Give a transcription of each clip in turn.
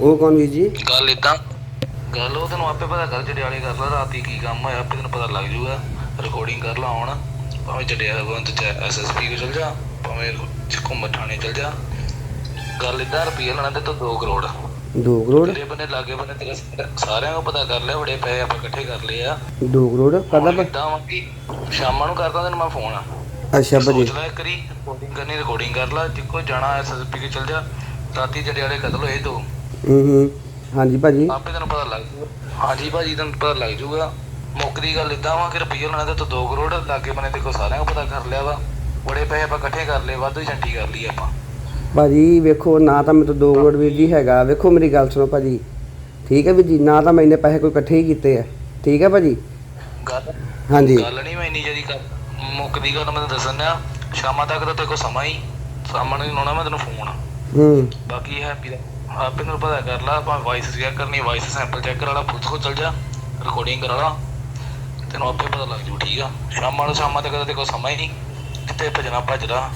ਉਹ ਕੌਣ ਵੀਰ ਜੀ? ਗੱਲ ਇਦਾਂ ਗੱਲ ਉਹ ਤੈਨੂੰ ਆਪੇ ਪਤਾ ਕਰ ਜੜਿਆਲੇ ਕਰ ਲਾ ਰਾਤੀ ਕੀ ਕੰਮ ਹੋਇਆ ਆਪੇ ਤੈਨੂੰ ਪਤਾ ਲੱਗ ਜਾਊਗਾ। ਰਿਕਾਰਡਿੰਗ ਕਰ ਲਾ ਹੁਣ ਭਾਵੇਂ ਜੜਿਆ ਬੰਦ ਚ ਐਸਐਸਪੀ ਕੋ ਚਲ ਜਾ ਭਾਵੇਂ ਘੁੰਮ ਥਾਣੇ ਚਲ ਜਾ। ਗੱਲ ਇਦਾਂ ਰੁਪਈਆ ਲੈਣਾ ਤੇ ਤੋਂ 2 ਕਰੋੜ। 2 ਕਰੋੜ? ਤੇਰੇ ਬੰਨੇ ਲਾਗੇ ਬੰਨੇ ਤੇਰੇ ਸਾਰਿਆਂ ਨੂੰ ਪਤਾ ਕਰ ਲਿਆ ਬੜੇ ਪੈਸੇ ਆਪਾਂ ਇਕੱਠੇ ਕਰ ਲਏ ਆ। 2 ਕਰੋੜ? ਕਦਾ ਹੁਣ ਏਦਾਂ ਵਾ ਕਿ ਸ਼ਾਮਾਂ ਨੂੰ ਕਰਦਾ ਤੈਨੂੰ ਮੈਂ ਫੋਨ। ਅੱਛਾ ਭਾਜੀ। ਸੋਚ ਲੈ ਕਰੀ ਰਿਕਾਰਡਿੰਗ ਕਰਨੀ ਰਿਕਾਰਡਿੰਗ ਕਰ ਲਾ ਜਿੱਕੋ ਜਾਣਾ ਐਸਐਸਪੀ ਕੇ ਚਲ ਜਾ ਰਾਤੀ ਜੜਿਆਲੇ ਕਤਲ ਹੋਏ ਦੋ। ਹੂੰ ਹੂੰ। ਹਾਂਜੀ ਭਾਜੀ। ਆਪੇ ਤੈਨੂੰ ਪਤਾ ਲੱਗ ਜੂਗਾ ਹਾਂਜੀ ਭਾਜੀ ਤੈਨੂੰ ਪਤਾ ਲੱਗ ਜੂਗਾ ਮੁੱਕ ਦੀ ਗੱਲ ਇਦਾਂ ਵਾ ਕਿ ਰੁਪਈਆ ਲੈਣਾ ਤੇ ਤੂੰ 2 ਕਰੋੜ ਲਾਗੇ ਤੇ ਕੋ ਸਾਰਿਆਂ ਨੂੰ ਪਤਾ ਕਰ ਲਿਆ ਵਾ। ਬੜੇ ਪੈਸੇ ਆਪਾਂ ਇਕੱਠੇ ਕਰ ਲਏ ਵਾਧੂ ਛੰਟੀ ਕਰ ਲਈ ਆਪਾਂ। ਭਾਜੀ ਵੇਖੋ ਨਾ ਤਾਂ ਮੇਰੇ ਤੋਂ 2 ਕਰੋੜ ਵੀਰ ਜੀ ਹੈਗਾ। ਵੇਖੋ ਮੇਰੀ ਗੱਲ ਸੁਣੋ ਭਾਜੀ। ਠੀਕ ਹੈ ਵੀਰ ਜੀ ਨਾ ਤਾਂ ਮੈਂ ਇੰਨੇ ਪੈਸੇ ਕੋਈ ਇਕੱਠੇ ਹੀ ਕੀਤੇ ਆ। ਠੀਕ ਹੈ ਭਾਜੀ? ਗੱਲ ਹਾਂਜੀ। ਗੱਲ ਨਹੀਂ ਮੈਂ ਇੰਨੀ ਜਿਹੜੀ ਕਰ ਮੁੱਕ ਦੀ ਗੱਲ ਮੈਂ ਦੱਸਣ ਡਿਆ ਸ਼ਾਮਾਂ ਤੱਕ ਤਾਂ ਤੇਰੇ ਕੋ ਸਮਾਂ ਹੀ। ਸਾਹਮਣੇ ਲਾਉਣਾ ਮੈਂ ਤੈਨੂੰ ਫੋਨ ਹੂੰ। ਬਾਕੀ ਹੈਪੀ ਦਾ ਆਪੇ ਨੂੰ ਪਤਾ ਕਰ ਲਾ, ਆਪਾਂ ਵਾਇਸ ਚੈੱਕ ਕਰਨੀ ਵਾਇਸ ਸੈਂਪਲ ਚੈੱਕ ਕਰਾ ਲਾ ਪੁਲਿਸ ਕੋਲ ਚਲ ਜਾ ਰਿਕਾਰਡਿੰਗ ਕਰਾ ਲਾ। ਤੈਨੂੰ ਆਪੇ ਪਤਾ ਲੱਗ ਜੂ, ਠੀਕ ਆ? ਸ਼ਾਮਾਂ ਨੂੰ ਸ਼ਾਮਾਂ ਤੱਕ ਤਾਂ ਤੇਰੇ ਸਮਾਂ ਹੀ ਨਹੀਂ। ਕਿਤੇ ਭਜਣਾ, ਭਜਦਾ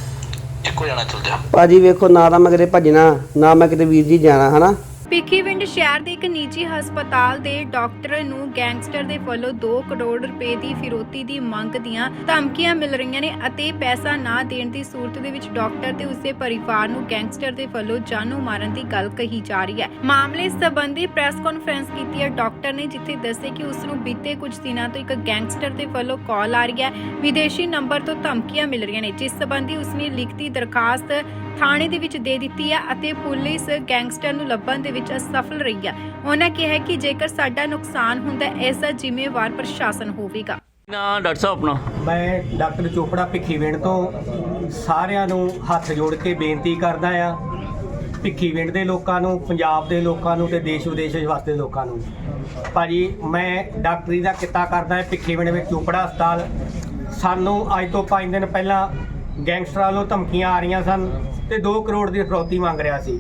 ਜਿੱਕੋ ਜਾਣਾ, ਚਲ ਜਾ। ਭਾਜੀ ਵੇਖੋ, ਨਾ ਤਾਂ ਮੈਂ ਕਿਤੇ ਭੱਜਣਾ, ਨਾ ਮੈਂ ਕਿਤੇ ਵੀਰ ਜੀ ਜਾਣਾ, ਹਨਾ? ਭਿੱਖੀਵਿੰਡ ਸ਼ਹਿਰ ਦੇ ਇੱਕ ਨਿੱਜੀ ਹਸਪਤਾਲ ਦੇ ਡਾਕਟਰ ਨੂੰ ਗੈਂਗਸਟਰ ਦੇ ਵੱਲੋਂ 2 ਕਰੋੜ ਰੁਪਏ ਦੀ ਫਿਰੌਤੀ ਦੀ ਮੰਗ ਦੀਆਂ ਧਮਕੀਆਂ ਮਿਲ ਰਹੀਆਂ ਨੇ ਅਤੇ ਪੈਸਾ ਨਾ ਦੇਣ ਦੀ ਸੂਰਤ ਦੇ ਵਿੱਚ ਡਾਕਟਰ ਤੇ ਉਸਦੇ ਪਰਿਵਾਰ ਨੂੰ ਗੈਂਗਸਟਰ ਦੇ ਵੱਲੋਂ ਜਾਨੋਂ ਮਾਰਨ ਦੀ ਗੱਲ ਕਹੀ ਜਾ ਰਹੀ ਹੈ। ਮਾਮਲੇ ਸੰਬੰਧੀ ਪ੍ਰੈਸ ਕਾਨਫਰੰਸ ਕੀਤੀ ਹੈ ਡਾਕਟਰ ਨੇ, ਜਿੱਥੇ ਦੱਸੇ ਕਿ ਉਸ ਨੂੰ ਬੀਤੇ ਕੁਝ ਦਿਨਾਂ ਤੋਂ ਇੱਕ ਗੈਂਗਸਟਰ ਦੇ ਵੱਲੋਂ ਕਾਲ ਆ ਰਹੀ ਹੈ। ਵਿਦੇਸ਼ੀ ਨੰਬਰ ਤੋਂ ਧਮਕੀਆਂ ਮਿਲ ਰਹੀਆਂ ਨੇ, ਜਿਸ ਸੰਬੰਧੀ ਉਸਨੇ ਲਿਖਤੀ ਦਰਖਾਸਤ ਥਾਣੇ ਦੇ ਵਿੱਚ ਦੇ ਦਿੱਤੀ ਹੈ ਅਤੇ ਪੁਲਿਸ ਗੈਂਗਸਟਰ ਨੂੰ ਲੱਭਣ ਦੇ ਵਿੱਚ ਅਸਫਲ ਰਹੀ ਹੈ ਉਹਨਾਂ ਕਿਹਾ ਕਿ ਜੇਕਰ ਸਾਡਾ ਨੁਕਸਾਨ ਹੁੰਦਾ ਇਸ ਦਾ ਜ਼ਿੰਮੇਵਾਰ ਪ੍ਰਸ਼ਾਸਨ ਹੋਵੇਗਾ। ਨਾ ਡਾਕਟਰ ਸਾਹਿਬ ਆਪਣਾ। ਮੈਂ ਡਾਕਟਰ ਚੋਪੜਾ ਭਿੱਖੀਵਿੰਡ ਤੋਂ ਸਾਰਿਆਂ ਨੂੰ ਹੱਥ ਜੋੜ ਕੇ ਬੇਨਤੀ ਕਰਦਾ ਆ ਭਿੱਖੀਵਿੰਡ ਦੇ ਲੋਕਾਂ ਨੂੰ ਪੰਜਾਬ ਦੇ ਲੋਕਾਂ ਨੂੰ ਤੇ ਦੇਸ਼ ਵਿਦੇਸ਼ ਵਾਸਤੇ ਲੋਕਾਂ ਨੂੰ। ਭਾਜੀ ਮੈਂ ਡਾਕਟਰੀ ਦਾ ਕਿੱਤਾ ਕਰਦਾ ਹਾਂ ਭਿੱਖੀਵਿੰਡ ਵਿੱਚ ਚੋਪੜਾ ਹਸਪਤਾਲ। ਸਾਨੂੰ ਅੱਜ ਤੋਂ 5 ਦਿਨ ਪਹਿਲਾਂ ਗੈਂਗਸਟਰਾਂ ਵੱਲੋਂ ਧਮਕੀਆਂ ਆ ਰਹੀਆਂ ਸਨ। ਤੇ 2 ਕਰੋੜ ਦੀ ਫਰੌਤੀ ਮੰਗ ਰਿਹਾ ਸੀ।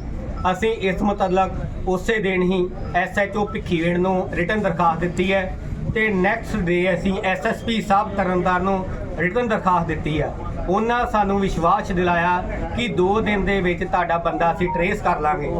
ਅਸੀਂ ਇਸ ਮੁਤਲਕ ਉਸੇ ਦਿਨ ਹੀ ਐਸਐਚਓ ਭਿੱਖੀਵਿੰਡ ਨੂੰ ਰਿਟਨ ਦਰਖਾਸਤ ਦਿੱਤੀ ਹੈ ਤੇ ਨੈਕਸਟ ਡੇ ਅਸੀਂ ਐਸਐਸਪੀ ਸਾਹਿਬ ਤਰਨਤਾਰਨ ਨੂੰ ਰਿਟਨ ਦਰਖਾਸਤ ਦਿੱਤੀ ਹੈ ਉਹਨਾਂ ਸਾਨੂੰ ਵਿਸ਼ਵਾਸ ਦਿਲਾਇਆ ਕਿ 2 ਦਿਨ ਦੇ ਵਿੱਚ ਤੁਹਾਡਾ ਬੰਦਾ ਅਸੀਂ ਟਰੇਸ ਕਰ ਲਾਂਗੇ।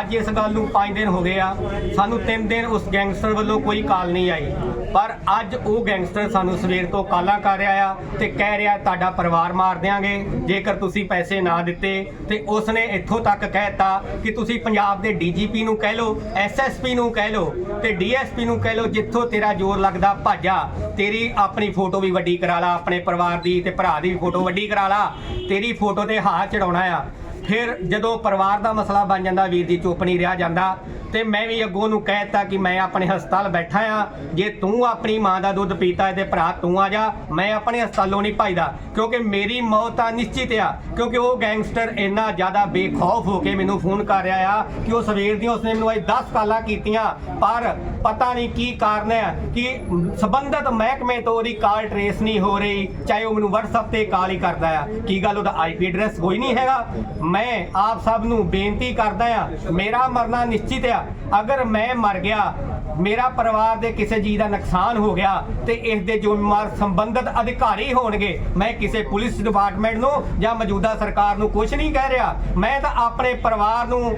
ਅੱਜ ਇਸ ਗੱਲ ਨੂੰ 5 ਦਿਨ ਹੋ ਗਏ ਆ। ਸਾਨੂੰ 3 ਦਿਨ ਉਸ ਗੈਂਗਸਟਰ ਵੱਲੋਂ ਕੋਈ ਕਾਲ ਨਹੀਂ ਆਈ। ਪਰ ਅੱਜ ਉਹ ਗੈਂਗਸਟਰ ਸਾਨੂੰ ਸਵੇਰ ਤੋਂ ਕਾਲਾਂ ਕਰ ਰਿਹਾ ਆ ਤੇ ਕਹਿ ਰਿਹਾ, ਤੁਹਾਡਾ ਪਰਿਵਾਰ ਮਾਰ ਦਿਆਂਗੇ। ਜੇਕਰ ਤੁਸੀਂ ਪੈਸੇ ਨਾ ਦਿੱਤੇ ਤੇ ਉਸਨੇ ਇੱਥੋਂ ਤੱਕ ਕਹਿਤਾ ਕਿ ਤੁਸੀਂ ਪੰਜਾਬ ਦੇ ਡੀਜੀਪੀ ਨੂੰ ਕਹਿ ਲਓ ਐਸਐਸਪੀ ਨੂੰ ਕਹਿ ਲਓ ਤੇ ਡੀਐਸਪੀ ਨੂੰ ਕਹਿ ਲਓ ਜਿੱਥੋਂ ਤੇਰਾ ਜ਼ੋਰ ਲੱਗਦਾ, ਭਾਜਾ ਤੇਰੀ ਆਪਣੀ ਫੋਟੋ ਵੀ ਵੱਡੀ ਕਰਾ ਲਾ ਆਪਣੇ ਪਰਿਵਾਰ ਦੀ ਤੇ ਭਰਾ ਦੀ ਫੋਟੋ ਵੱਡੀ ਕਰਾ ਲਾ। ਤੇਰੀ ਫੋਟੋ ਤੇ ਹੱਥ ਚੜਾਉਣਾ ਆ। ਫਿਰ ਜਦੋਂ ਪਰਿਵਾਰ ਦਾ ਮਸਲਾ ਬਣ ਜਾਂਦਾ, ਵੀਰ ਦੀ ਚੁੱਪ ਨਹੀਂ ਰਿਹਾ ਜਾਂਦਾ, ਤੇ ਮੈਂ ਵੀ ਅੱਗੋਂ ਨੂੰ ਕਹਿਤਾ ਕਿ ਮੈਂ ਆਪਣੇ ਹਸਪਤਾਲ ਬੈਠਾ ਆ। ਜੇ ਤੂੰ ਆਪਣੀ ਮਾਂ ਦਾ ਦੁੱਧ ਪੀਤਾ ਹੈ ਤੇ ਭਰਾ ਤੂੰ ਆ ਜਾ, ਮੈਂ ਆਪਣੇ ਹਸਪਤਾਲੋਂ ਨਹੀਂ ਭਜਦਾ, ਕਿਉਂਕਿ ਮੇਰੀ ਮੌਤ ਤਾਂ ਨਿਸ਼ਚਿਤ ਆ, ਕਿਉਂਕਿ ਉਹ ਗੈਂਗਸਟਰ ਇੰਨਾ ਜ਼ਿਆਦਾ ਬੇਖੌਫ ਹੋ ਕੇ ਮੈਨੂੰ ਫੋਨ ਕਰ ਰਿਹਾ ਆ ਕਿ ਉਹ ਸਵੇਰ ਦੀਆਂ ਉਸਨੇ ਮੈਨੂੰ ਅੱਜ 10 ਕਾਲਾਂ ਕੀਤੀਆਂ, ਪਰ ਪਤਾ ਨਹੀਂ ਕੀ ਕਾਰਨ ਹੈ ਕਿ ਸੰਬੰਧਤ ਮਹਿਕਮੇ ਤੋਂ ਉਹਦੀ ਕਾਲ ਟਰੇਸ ਨਹੀਂ ਹੋ ਰਹੀ, ਚਾਹੇ ਉਹ ਮੈਨੂੰ WhatsApp ਤੇ ਕਾਲ ਹੀ ਕਰਦਾ ਆ। ਕੀ ਗੱਲ, ਉਹਦਾ IP ਐਡਰੈਸ ਕੋਈ ਨਹੀਂ ਹੈਗਾ? ਮੈਂ ਆਪ ਸਭ ਨੂੰ ਬੇਨਤੀ ਕਰਦਾ ਆ ਮੇਰਾ ਮਰਨਾ ਨਿਸ਼ਚਿਤ ਆ। ਅਗਰ ਮੈਂ ਮਰ ਗਿਆ, ਮੇਰਾ ਪਰਿਵਾਰ ਦੇ ਕਿਸੇ ਜੀ ਦਾ ਨੁਕਸਾਨ ਹੋ ਗਿਆ ਤੇ ਇਸ ਦੇ ਜ਼ਿੰਮੇਵਾਰ ਸੰਬੰਧਿਤ ਅਧਿਕਾਰੀ ਹੋਣਗੇ, ਮੈਂ ਕਿਸੇ ਪੁਲਿਸ ਡਿਪਾਰਟਮੈਂਟ ਨੂੰ ਜਾਂ ਮੌਜੂਦਾ ਸਰਕਾਰ ਨੂੰ ਕੁਝ ਨਹੀਂ ਕਹਿ ਰਿਹਾ। ਮੈਂ ਤਾਂ ਆਪਣੇ ਪਰਿਵਾਰ ਨੂੰ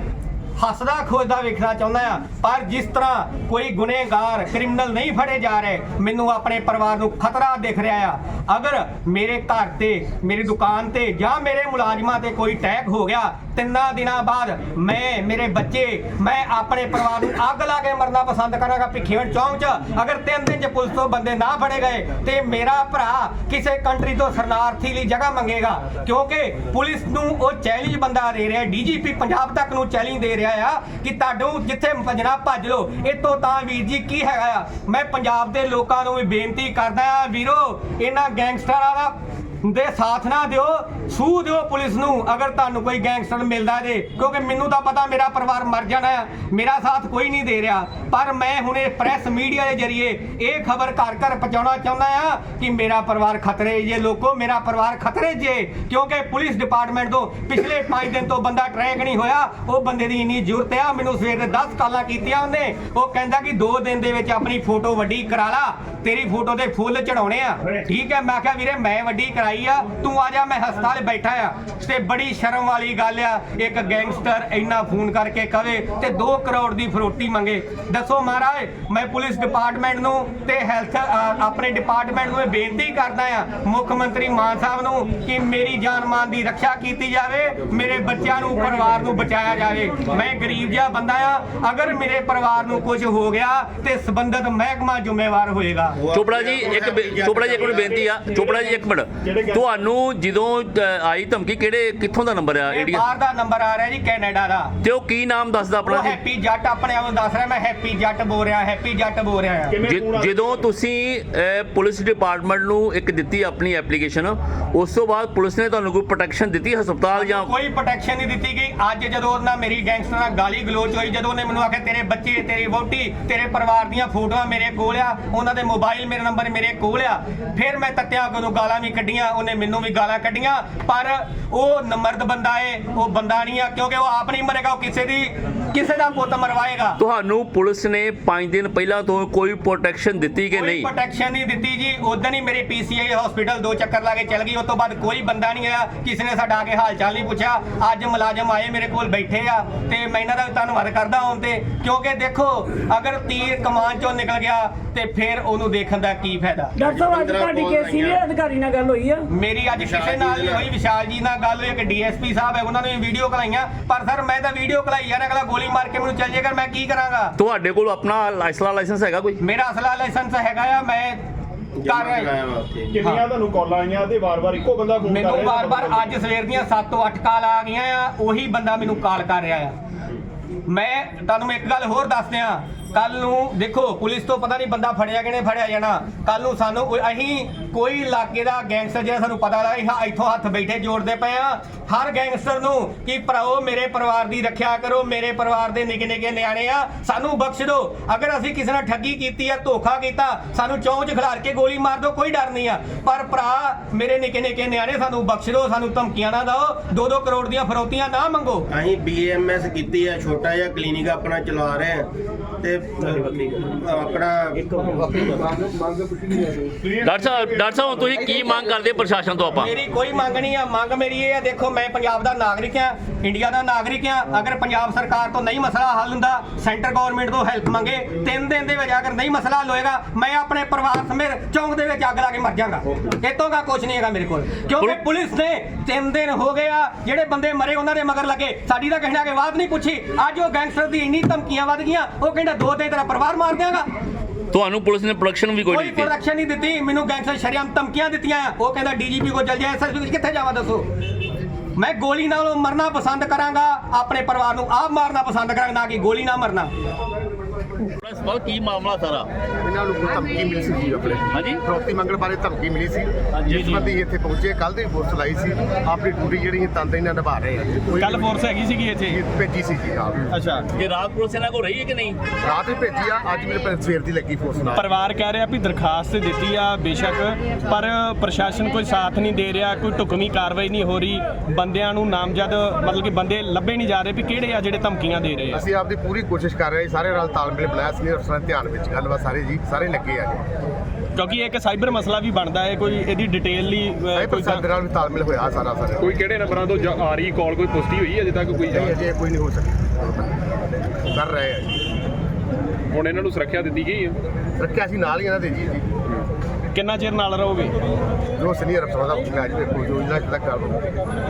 ਹੱਸਦਾ ਖੋਜਦਾ ਵੇਖਣਾ ਚਾਹੁੰਦਾ ਆ ਪਰ ਜਿਸ ਤਰ੍ਹਾਂ ਕੋਈ ਗੁਨੇਗਾਰ, ਕ੍ਰਿਮੀਨਲ ਨਹੀਂ ਫੜੇ ਜਾ ਰਹੇ, ਮੈਨੂੰ ਆਪਣੇ ਪਰਿਵਾਰ ਨੂੰ ਖਤਰਾ ਦਿਖ ਰਿਹਾ ਆ। ਅਗਰ ਮੇਰੇ ਘਰ ਤੇ, ਮੇਰੀ ਦੁਕਾਨ ਤੇ ਜਾਂ ਮੇਰੇ ਮੁਲਾਜ਼ਮਾਂ ਤੇ ਕੋਈ ਅਟੈਕ ਹੋ ਗਿਆ, ਤਿੰਨਾਂ ਦਿਨਾਂ ਬਾਅਦ ਮੈਂ, ਮੇਰੇ ਬੱਚੇ, ਮੈਂ ਆਪਣੇ ਪਰਿਵਾਰ ਨੂੰ ਅੱਗ ਲਾ ਕੇ ਮਰਨਾ ਪਸੰਦ ਕਰਾਂਗਾ ਭਿੱਖੀਵਿੰਡ ਚੌਂਕ 'ਚ। ਅਗਰ ਤਿੰਨ ਦਿਨ 'ਚ ਪੁਲਿਸ ਤੋਂ ਬੰਦੇ ਨਾ ਫੜੇ ਗਏ, ਤੇ ਮੇਰਾ ਭਰਾ ਕਿਸੇ ਕੰਟਰੀ ਤੋਂ ਸ਼ਰਨਾਰਥੀ ਲਈ ਜਗ੍ਹਾ ਮੰਗੇਗਾ, ਕਿਉਂਕਿ ਪੁਲਿਸ ਨੂੰ ਉਹ ਚੈਲੰਜ ਬੰਦਾ ਦੇ ਰਿਹਾ, ਡੀਜੀਪੀ ਪੰਜਾਬ ਤੱਕ ਨੂੰ ਚੈਲੰਜ ਦੇ ਰਿਹਾ। ਆ ਕਿ ਤੁਹਾਨੂੰ ਜਿੱਥੇ ਭੱਜਣਾ ਭੱਜ ਲਓ ਇਹ ਤੋਂ ਤਾਂ ਵੀਰ ਜੀ ਕੀ ਹੈਗਾ ਆ? ਮੈਂ ਪੰਜਾਬ ਦੇ ਲੋਕਾਂ ਨੂੰ ਵੀ ਬੇਨਤੀ ਕਰਦਾ ਆ, ਵੀਰੋ, ਇਹਨਾਂ ਗੈਂਗਸਟਰਾਂ ਦਾ ਦੇ ਸਾਥ ਨਾ ਦਿਓ ਸੂਹ ਦਿਓ ਪੁਲਿਸ ਨੂੰ ਅਗਰ ਤੁਹਾਨੂੰ ਕੋਈ ਗੈਂਗਸਟਰ ਮਿਲਦਾ ਜੇ ਕਿਉਂਕਿ ਮੈਨੂੰ ਤਾਂ ਪਤਾ ਮੇਰਾ ਪਰਿਵਾਰ ਮਰ ਜਾਣਾ ਹੈ ਮੇਰਾ ਸਾਥ ਕੋਈ ਨਹੀਂ ਦੇ ਰਿਹਾ। ਪਰ ਮੈਂ ਹੁਣੇ ਪ੍ਰੈਸ ਮੀਡੀਆ ਦੇ ਜ਼ਰੀਏ ਇਹ ਖਬਰ ਘਰ ਘਰ ਪਹੁੰਚਾਉਣਾ ਚਾਹੁੰਦਾ ਆ ਕਿ ਮੇਰਾ ਪਰਿਵਾਰ ਖਤਰੇ ਜੇ ਲੋਕੋ ਮੇਰਾ ਪਰਿਵਾਰ ਖਤਰੇ ਜੇ ਕਿਉਂਕਿ ਪੁਲਿਸ ਡਿਪਾਰਟਮੈਂਟ ਤੋਂ ਪਿਛਲੇ 5 ਦਿਨ ਤੋਂ ਬੰਦਾ ਟਰੈਕ ਨਹੀਂ ਹੋਇਆ ਉਹ ਬੰਦੇ ਦੀ ਇੰਨੀ ਜ਼ਰੂਰਤ ਆ ਮੈਨੂੰ ਸਵੇਰ ਦੇ 10 ਕਾਲਾਂ ਕੀਤੀਆਂ ਉਹਨੇ ਉਹ ਕਹਿੰਦਾ ਕਿ 2 ਦਿਨ ਦੇ ਵਿੱਚ ਆਪਣੀ ਫੋਟੋ ਵੱਡੀ ਕਰਾ ਲਾ ਤੇਰੀ ਫੋਟੋ ਤੇ ਫੁੱਲ ਚੜਾਉਣੇ ਆ। ਠੀਕ ਹੈ ਮੈਂ ਕਿਹਾ ਵੀਰੇ ਮੈਂ ਵੱਡੀ ਕਰਾਈ ਆਈ ਆ। ਤੂੰ ਆ ਜਾ, ਮੈਂ ਹਸਪਤਾਲ ਬੈਠਾ ਆ। ਤੇ ਬੜੀ ਸ਼ਰਮ ਵਾਲੀ ਗੱਲ ਆ। ਇੱਕ ਗੈਂਗਸਟਰ ਇੰਨਾ ਫੋਨ ਕਰਕੇ ਕਵੇ ਤੇ 2 ਕਰੋੜ ਦੀ ਫਰੋਤੀ ਮੰਗੇ। ਦੱਸੋ ਮਹਾਰਾਜ, ਮੈਂ ਪੁਲਿਸ ਡਿਪਾਰਟਮੈਂਟ ਨੂੰ ਤੇ ਹੈਲਥ ਆਪਣੇ ਡਿਪਾਰਟਮੈਂਟ ਨੂੰ ਇਹ ਬੇਨਤੀ ਕਰਦਾ ਆ, ਮੁੱਖ ਮੰਤਰੀ ਮਾਨ ਸਾਹਿਬ ਨੂੰ, ਕਿ ਮੇਰੀ ਜਾਨ ਮਾਨ ਦੀ ਰੱਖਿਆ ਕੀਤੀ ਜਾਵੇ, ਮੇਰੇ ਬੱਚਿਆਂ ਨੂੰ, ਪਰਿਵਾਰ ਨੂੰ ਬਚਾਇਆ ਜਾਵੇ। ਮੈਂ ਗਰੀਬ ਜਿਹਾ ਬੰਦਾ ਆ। ਅਗਰ ਮੇਰੇ ਪਰਿਵਾਰ ਨੂੰ ਕੁਝ ਹੋ ਗਿਆ ਤੇ ਸਬੰਧਤ ਮਹਿਕਮਾ ਜ਼ਿੰਮੇਵਾਰ ਹੋਏਗਾ। ਚੋਪੜਾ ਜੀ, ਇੱਕ ਚੋਪੜਾ ਜੀ, ਇੱਕ ਮਿੰਟ ਬੇਨਤੀ ਆ। ਚੋਪੜਾ ਜੀ, ਇੱਕ ਮਿੰਟ। ਤੁਹਾਨੂੰ ਜਦੋਂ ਅ, ਆਈ ਧਮਕੀ ਕਿਹੜੇ ਕਿੱਥੋਂ ਦਾ ਨੰਬਰ ਆ ਇਹ ਏਡੀਆ ਬਾਹਰ ਦਾ ਨੰਬਰ ਆ ਰਿਹਾ ਜੀ ਕੈਨੇਡਾ ਦਾ। ਤੇ ਉਹ ਕੀ ਨਾਮ ਦੱਸਦਾ ਆਪਣਾ ਉਹ ਜੀ? ਹੈਪੀ ਜੱਟ ਆਪਣੇ ਆਪ ਨੂੰ ਦੱਸ ਰਿਹਾ ਮੈਂ ਹੈਪੀ ਜੱਟ ਬੋਲ ਰਿਹਾ ਹੈਪੀ ਜੱਟ ਬੋਲ ਰਿਹਾ ਆ। ਜਿ- ਜਦੋਂ ਤੁਸੀਂ ਅ, ਪੁਲਿਸ ਡਿਪਾਰਟਮੈਂਟ ਨੂੰ ਇੱਕ ਦਿੱਤੀ ਆਪਣੀ ਐਪਲੀਕੇਸ਼ਨ ਉਸ ਤੋਂ ਬਾਅਦ ਪੁਲਿਸ ਨੇ ਤੁਹਾਨੂੰ ਕੋਈ ਪ੍ਰੋਟੈਕਸ਼ਨ ਦਿੱਤੀ ਹਸਪਤਾਲ ਜਾਂ ਕੋਈ ਪ੍ਰੋਟੈਕਸ਼ਨ ਨਹੀਂ ਦਿੱਤੀ ਗਈ। ਅੱਜ ਜਦੋਂ ਉਹਨਾਂ ਮੇਰੀ ਗੈਂਗਸਟਰ ਨਾਲ ਗਾਲੀ ਗਲੋਚ ਹੋਈ ਜਦੋਂ ਉਹਨੇ ਮੈਨੂੰ ਆਖਿਆ ਤੇਰੇ ਬੱਚੇ ਤੇਰੀ ਵਹੁਟੀ ਤੇਰੇ ਪਰਿਵਾਰ ਦੀਆਂ ਫੋਟੋਆਂ ਮੇਰੇ ਕੋਲ ਆ ਉਹਨਾਂ ਦੇ ਮੋਬਾਈਲ ਮੇਰੇ ਨੰਬਰ ਮੇਰੇ ਕੋਲ ਆ। ਫਿਰ ਮੈਂ ਤੱਤਿਆ ਕੋਲੋਂ ਗਾਲਾਂ ਵੀ ਕੱਢੀਆਂ ਉਹਨੇ ਮੈਨੂੰ ਵੀ ਗਾਲਾਂ ਕੱਢੀਆਂ, ਪਰ ਉਹ ਨਮਰਦ ਬੰਦਾ ਏ, ਉਹ ਬੰਦਾ ਨਹੀਂ ਆ, ਕਿਉਂਕਿ ਉਹ ਆਪ ਨਹੀਂ ਮਰੇਗਾ, ਉਹ ਕਿਸੇ ਦੀ ਕਿਸੇ ਦਾ ਪੁੱਤ ਮਰਵਾਏਗਾ? ਤੁਹਾਨੂੰ ਪੁਲਿਸ ਨੇ 5 ਦਿਨ ਪਹਿਲਾਂ ਤੋਂ ਕੋਈ ਪ੍ਰੋਟੈਕਸ਼ਨ ਦਿੱਤੀ ਕਿ ਕੋਈ ਨਹੀਂ? ਪ੍ਰੋਟੈਕਸ਼ਨ ਨਹੀਂ ਦਿੱਤੀ ਜੀ। ਉਦੋਂ ਹੀ ਮੇਰੇ ਪੀਸੀਆਈ ਹਸਪੀਟਲ ਦੋ ਚੱਕਰ ਲਾ ਕੇ ਚਲ ਗਈ। ਉਸ ਤੋਂ ਬਾਅਦ ਕੋਈ ਬੰਦਾ ਨਹੀਂ ਆਇਆ। ਕਿਸੇ ਨੇ ਸਾਡਾ ਆ ਕੇ ਹਾਲ ਚਾਲ ਨਹੀਂ ਪੁੱਛਿਆ। ਅੱਜ ਮੁਲਾਜ਼ਮ ਆਏ ਮੇਰੇ ਕੋਲ ਬੈਠੇ ਆ ਤੇ ਮੈਂ ਇਹਨਾਂ ਦਾ ਧੰਨਵਾਦ ਕਰਦਾ ਹਾਂ ਤੇ ਕਿਉਂਕਿ ਦੇਖੋ ਅਗਰ ਤੀਰ ਕਮਾਨ ਚੋਂ ਨਿਕਲ ਗਿਆ ਤੇ ਫਿਰ ਉਹਨੂੰ ਦੇਖਣ ਦਾ ਕੀ ਫਾਇਦਾ? ਡਾਕਟਰ ਸਾਹਿਬ ਅੱਜ ਤੁਹਾਡੀ ਕੇ ਸੀਨੀਅਰ ਅਧਿਕਾਰੀ ਨਾਲ ਗੱਲ ਹੋਈ ਆ? ਮੇਰੀ ਅੱਜ ਕਿਸੇ ਨਾਲ ਨਹੀਂ ਹੋਈ। ਵਿਸ਼ਾਲ ਜੀ ਨਾਲ ਗੱਲ। ਹੋਈ ਇੱਕ ਡੀਐਸਪੀ ਸਾਹਿਬ ਹੈ ਉਹਨਾਂ ਨੇ ਵੀਡੀਓ ਕਲਾਈਆਂ। ਪਰ ਸਰ ਮੈਂ ਤਾਂ ਵੀਡੀਓ ਕਲਾਈ ਯਾਰ ਅਗਲਾ ਗੋਲੀ ਮਾਰ ਕੇ ਮੈਨੂੰ ਚੱਲ ਜਾਏਗਾ ਮੈਂ ਕੀ ਕਰਾਂਗਾ? ਤੁਹਾਡੇ ਕੋਲ ਆਪਣਾ ਲਾਇਸਲਾ ਲਾਇਸੈਂਸ ਹੈਗਾ ਕੋਈ? ਮੇਰਾ ਅਸਲਾ ਲਾਇਸੈਂਸ ਹੈਗਾ ਆ ਮੈਂ ਕਰ ਕਿੰਨੀਆਂ ਤੁਹਾਨੂੰ ਕਾਲਾਂ ਆਈਆਂ? ਤੇ ਵਾਰ-ਵਾਰ ਇੱਕੋ ਬੰਦਾ ਫੋਨ ਕਰ ਮੈਨੂੰ ਰਿਹਾ ਵਾਰ-ਵਾਰ ਅੱਜ ਸਵੇਰ ਦੀਆਂ 7 ਤੋਂ 8 ਕਾਲ ਆ ਗਈਆਂ ਆ ਉਹੀ ਬੰਦਾ ਮੈਨੂੰ ਕਾਲ ਕਰ ਰਿਹਾ ਆ। ਮੈਂ ਤੁਹਾਨੂੰ ਇੱਕ ਗੱਲ ਹੋਰ ਦੱਸ ਦਿਆਂ। ਕੱਲ ਨੂੰ ਦੇਖੋ, ਪੁਲਿਸ ਤੋਂ ਪਤਾ ਨਹੀਂ ਬੰਦਾ ਫੜਿਆ ਕਿਨੇ ਫੜਿਆ ਜਾਣਾ। ਕੱਲ ਨੂੰ ਸਾਨੂੰ ਅਸੀਂ ਕੋਈ ਇਲਾਕੇ ਦਾ ਗੈਂਗਸਟਰ ਜਿਹੜਾ ਸਾਨੂੰ ਪਤਾ ਲੱਗਾ ਇੱਥੋਂ ਹੱਥ ਬੈਠੇ ਜੋੜਦੇ ਪਏ ਆ। ਹਰ ਗੈਂਗਸਟਰ ਨੂੰ ਕਿ ਭਰਾਓ, ਮੇਰੇ ਪਰਿਵਾਰ ਦੀ ਰੱਖਿਆ ਕਰੋ, ਮੇਰੇ ਪਰਿਵਾਰ ਦੇ ਨਿੱਕੇ ਨਿੱਕੇ ਨਿਆਣੇ ਆ, ਸਾਨੂੰ ਬਖਸ਼ ਦਿਓ। ਅਗਰ ਅਸੀਂ ਕਿਸੇ ਨਾਲ ਠੱਗੀ ਕੀਤੀ ਆ, ਧੋਖਾ ਕੀਤਾ, ਸਾਨੂੰ ਚੌਂਚ ਖਿਲਾਰ ਕੇ ਗੋਲੀ ਮਾਰ ਦਿਓ, ਕੋਈ ਡਰ ਨਹੀਂ ਆ। ਪਰ ਭਰਾ, ਮੇਰੇ ਨਿੱਕੇ ਨਿੱਕੇ ਨਿਆਣੇ, ਸਾਨੂੰ ਬਖਸ਼ ਦਿਓ, ਸਾਨੂੰ ਧਮਕੀਆਂ ਨਾ ਦਿਓ 2-2 ਕਰੋੜ ਦੀਆਂ ਫਰੋਤੀਆਂ ਨਾ ਮੰਗੋ। ਅਸੀਂ ਬੀਐਮਐਸ ਕੀਤੀ ਹੈ ਛੋਟਾ ਜਿਹਾ ਕਲੀਨਿਕ ਆਪਣਾ ਚਲਾ ਰਹੇ ਹਾਂ ਤੇ ਅਹ, ਆਪਣਾ ਡਾਕਟਰ ਸਾਹਿਬ ਡਾਕਟਰ ਸਾਹਿਬ ਹੁਣ ਤੁਸੀਂ ਕੀ ਮੰਗ ਕਰਦੇ ਪ੍ਰਸ਼ਾਸਨ ਤੋਂ ਆਪਾਂ? ਮੇਰੀ ਕੋਈ ਮੰਗ ਨਹੀਂ ਆ ਮੰਗ ਮੇਰੀ ਇਹ ਆ ਦੇਖੋ ਮੈਂ ਪੰਜਾਬ ਦਾ ਨਾਗਰਿਕ ਆ ਇੰਡੀਆ ਦਾ ਨਾਗਰਿਕ ਆ ਅਗਰ ਪੰਜਾਬ ਸਰਕਾਰ ਤੋਂ ਨਹੀਂ ਮਸਲਾ ਹੱਲ ਹੁੰਦਾ ਸੈਂਟਰ ਗਵਰਨਮੈਂਟ ਤੋਂ ਹੈਲਪ ਮੰਗੇ ਤਿੰਨ ਦਿਨ ਦੇ ਵਿੱਚ ਅਗਰ ਨਹੀਂ ਮਸਲਾ ਹੱਲ ਹੋਏਗਾ ਮੈਂ ਆਪਣੇ ਪਰਿਵਾਰ ਸਮੇਤ ਚੌਂਕ ਦੇ ਵਿੱਚ ਅੱਗ ਲਾ ਕੇ ਮਰ ਜਾਵਾਂਗਾ। ਇਤੋਂ ਦਾ ਕੁਝ ਨਹੀਂ ਹੈਗਾ ਮੇਰੇ ਕੋਲ ਕਿਉਂਕਿ ਪੁਲਿਸ ਨੇ ਤਿੰਨ ਦਿਨ ਹੋ ਗਏ ਆ ਜਿਹੜੇ ਬੰਦੇ ਮਰੇ ਉਹਨਾਂ ਦੇ ਮਗਰ ਲੱਗੇ ਸਾਡੀ ਤਾਂ ਕਹਿਣਾ ਕਿ ਬਾਤ ਨਹੀਂ ਪੁੱਛੀ ਅੱਜ ਉਹ ਗੈਂਗਸਟਰ ਦੀ ਇੰਨੀ ਧਮਕੀਆਂ ਵੱਧ ਗਈਆਂ ਉਹ ਕਹਿੰਦਾ ਦੋ ਤੇ ਤੇਰਾ ਪਰਿਵਾਰ ਮਾਰ ਦਿਆਂਗਾ। ਤੁਹਾਨੂੰ ਪੁਲਿਸ ਨੇ ਪ੍ਰੋਡਕਸ਼ਨ ਵੀ ਕੋਈ ਕੋਈ ਨਹੀਂ ਦਿੱਤੀ। ਪ੍ਰੋਡਕਸ਼ਨ ਨਹੀਂ ਦਿੱਤੀ ਮੈਨੂੰ ਗੈਂਗਸਟਰ ਸ਼ਰਿਆਮ ਧਮਕੀਆਂ ਦਿੱਤੀਆਂ ਆ। ਉਹ ਕਹਿੰਦਾ ਡੀਜੀਪੀ ਕੋਲ ਚਲ ਜਾ ਐਸਐਸਪੀ ਕਿੱਥੇ ਜਾਵਾਂ ਦੱਸੋ? ਮੈਂ ਗੋਲੀ ਨਾਲ ਮਰਨਾ ਪਸੰਦ ਕਰਾਂਗਾ ਆਪਣੇ ਪਰਿਵਾਰ ਨੂੰ ਆਪ ਮਾਰਨਾ ਪਸੰਦ ਕਰਾਂਗਾ ਨਾ ਕਿ ਗੋਲੀ ਨਾਲ ਮਰਨਾ। ਪ੍ਰਿੰਸੀਪਲ ਕੀ ਮਾਮਲਾ ਸਾਰਾ? ਇਹਨਾਂ ਨੂੰ ਕੋਈ ਧਮਕੀ ਮਿਲੀ ਸੀ ਜੀ ਆਪਣੇ। ਹਾਂਜੀ। ਫਰੋਤੀ ਮੰਗਣ ਬਾਰੇ ਧਮਕੀ ਮਿਲੀ ਸੀ। ਹਾਂਜੀ, ਜਿਸ ਜੀ। ਇੱਥੇ ਪਹੁੰਚੇ ਕੱਲ ਦੀ ਫੋਰਸ ਲਾਈ ਸੀ। ਆਪਣੀ ਡਿਊਟੀ ਜਿਹੜੀ ਹੈ ਤੰਦ ਇਹਨਾਂ ਨਿਭਾ ਰਹੇ ਆ। ਕੋਈ ਕੱਲ ਫੋਰਸ ਹੈਗੀ ਸੀਗੀ ਇੱਥੇ? ਭੇਜੀ ਸੀ ਜੀ ਨਾਲ ਅੱਛਾ। ਜੇ ਰਾਤ ਪੁਲਿਸ ਇਹਨਾਂ ਕੋਲ ਰਹੀ ਹੈ ਕਿ ਨਹੀਂ? ਰਾਤ ਹੀ ਭੇਜੀ ਆ ਅੱਜ ਮੇਰੇ ਕੋਲ ਸਵੇਰ ਦੀ ਲੱਗੀ ਫੋਰਸ ਨਾਲ। ਪਰਿਵਾਰ ਕਹਿ ਰਿਹਾ ਵੀ ਦਰਖਾਸਤ ਦਿੱਤੀ ਆ ਬੇਸ਼ੱਕ। ਪਰ ਪ੍ਰਸ਼ਾਸਨ ਕੋਈ ਸਾਥ ਨਹੀਂ ਦੇ ਰਿਹਾ ਕੋਈ ਢੁਕਵੀਂ ਕਾਰਵਾਈ ਨਹੀਂ ਹੋ ਰਹੀ। ਬੰਦਿਆਂ ਨੂੰ ਨਾਮਜ਼ਦ ਮਤਲਬ ਕਿ ਬੰਦੇ ਲੱਭੇ ਨਹੀਂ ਜਾ ਰਹੇ ਵੀ ਕਿਹੜੇ ਆ ਜਿਹੜੇ ਧਮਕੀਆਂ ਦੇ ਰਹੇ ਆ। ਅਸੀਂ ਆਪਦੀ ਪੂਰੀ ਕੋਸ਼ਿਸ਼ ਕਰ ਰਹੇ ਹਾਂ ਸਾਰੇ ਨਾਲ ਤਾਲਮੇਲ ਬਣਾਇਆ ਸੀ ਅਫਸਰਾਂ ਦੇ ਧਿਆਨ ਵਿੱਚ ਗੱਲਬਾਤ ਸਾਰੇ ਜੀ ਸਾਰੇ ਲੱਗੇ ਆ ਜੀ। ਕਿਉਂਕਿ ਇਹ ਇੱਕ ਸਾਈਬਰ ਮਸਲਾ ਵੀ ਬਣਦਾ ਹੈ ਕੋਈ ਇਹਦੀ ਡਿਟੇਲ ਲਈ ਕੋਈ ਸਾਡੇ ਨਾਲ ਵੀ ਤਾਲਮੇਲ ਹੋਇਆ ਸਾਰਾ ਸਾਰਾ। ਕੋਈ ਕਿਹੜੇ ਨੰਬਰਾਂ ਤੋਂ ਆ ਰਹੀ ਕਾਲ ਕੋਈ ਪੁਸ਼ਟੀ ਹੋਈ ਹੈ ਅਜੇ ਤੱਕ ਕੋਈ ਨਹੀਂ ਅਜੇ ਕੋਈ ਨਹੀਂ ਹੋ ਸਕੀ ਕਰ ਰਹੇ ਆ ਜੀ। ਹੁਣ ਇਹਨਾਂ ਨੂੰ ਸੁਰੱਖਿਆ ਦਿੱਤੀ ਗਈ ਹੈ? ਰੱਖਿਆ ਸੀ ਨਾਲ ਹੀ ਇਹਨਾਂ ਦੇ ਜੀ ਜੀ। ਕਿੰਨਾ ਚਿਰ ਨਾਲ ਰਹੋਗੇ? ਜੋ ਸੀਨੀਅਰ ਅਫਸਰਾਂ ਦਾ ਹੁਕਮ ਹੈ ਜੀ ਕੋਈ ਯੋਜਨਾ ਤੱਕ ਕਰ ਲਓ।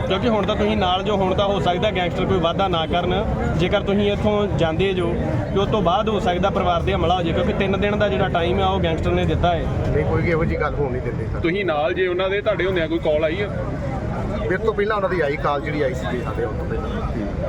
ਕਿਉਂਕਿ ਹੁਣ ਤਾਂ ਤੁਸੀਂ ਨਾਲ ਜੋ ਹੁਣ ਤਾਂ ਹੋ ਸਕਦਾ ਗੈਂਗਸਟਰ ਕੋਈ ਵਾਅਦਾ ਨਾ ਕਰਨ। ਜੇਕਰ ਤੁਸੀਂ ਇੱਥੋਂ ਜਾਂਦੇ ਜੋ ਤੇ ਉਸ ਤੋਂ ਬਾਅਦ ਹੋ ਸਕਦਾ ਪਰਿਵਾਰ ਦੇ ਹਮਲਾ ਹੋ ਜਾਏ ਕਿਉਂਕਿ 3 ਦਿਨ ਦਾ ਜਿਹੜਾ ਟਾਈਮ ਆ ਉਹ ਗੈਂਗਸਟਰ ਨੇ ਦਿੱਤਾ ਹੈ। ਨਹੀਂ ਕੋਈ ਇਹੋ ਜੀ ਗੱਲ ਹੋਣ ਨਹੀਂ ਦਿੰਦੇ ਸਰ। ਤੁਸੀਂ ਨਾਲ ਜੇ ਉਹਨਾਂ ਦੇ ਤੁਹਾਡੇ ਹੁੰਦਿਆਂ ਕੋਈ ਕਾਲ ਆਈ ਹੈ ਮੇਰੇ ਤੋਂ ਪਹਿਲਾਂ ਉਹਨਾਂ ਦੀ ਆਈ ਕਾਲ ਜਿਹੜੀ ਆਈ ਸੀ ਜੀ ਸਾਡੇ ਉਸ ਤੋਂ। ਪਹਿਲਾਂ